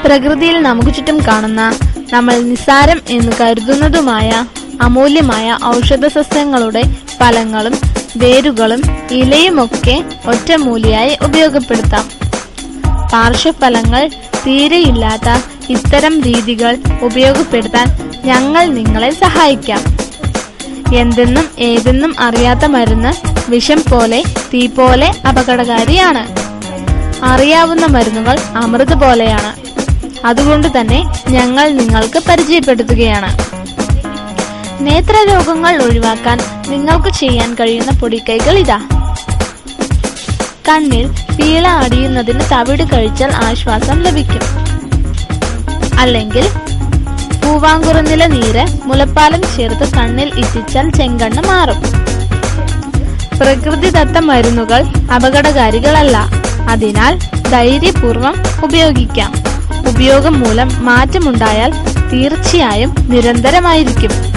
പ്രകൃതിയിൽ നമുക്ക് ചുറ്റും കാണുന്ന നമ്മൾ നിസാരം എന്ന് കരുതുന്നതുമായ അമൂല്യമായ ഔഷധ സസ്യങ്ങളുടെ ഫലങ്ങളും വേരുകളും ഇലയുമൊക്കെ ഒറ്റമൂലിയായി ഉപയോഗപ്പെടുത്താം. പാർശ്വഫലങ്ങൾ തീരെയില്ലാത്ത ഇത്തരം രീതികൾ ഉപയോഗപ്പെടുത്താൻ ഞങ്ങൾ നിങ്ങളെ സഹായിക്കാം. എന്തെന്നും ഏതെന്നും അറിയാത്ത മരുന്ന് വിഷം പോലെ തീ പോലെ അപകടകാരിയാണ്. അറിയാവുന്ന മരുന്നുകൾ അമൃത് പോലെയാണ്. അതുകൊണ്ട് തന്നെ ഞങ്ങൾ നിങ്ങൾക്ക് പരിചയപ്പെടുത്തുകയാണ്. നേത്രരോഗങ്ങൾ ഒഴിവാക്കാൻ നിങ്ങൾക്ക് ചെയ്യാൻ കഴിയുന്ന പൊടിക്കൈകൾ ഇതാ. കണ്ണിൽ പീള അടിയുന്നതിന് തവിട് കഴിച്ചാൽ ആശ്വാസം ലഭിക്കും. അല്ലെങ്കിൽ പൂവാങ്കുറുന്നില നീര് മുലപ്പാലം ചേർത്ത് കണ്ണിൽ ഇറ്റിച്ചാൽ ചെങ്കണ്ണ് മാറും. പ്രകൃതിദത്ത മരുന്നുകൾ അപകടകാരികളല്ല. അതിനാൽ ധൈര്യപൂർവം ഉപയോഗിക്കാം. ഉപയോഗം മൂലം മാറ്റമുണ്ടായാൽ തീർച്ചയായും നിരന്തരമായിരിക്കും.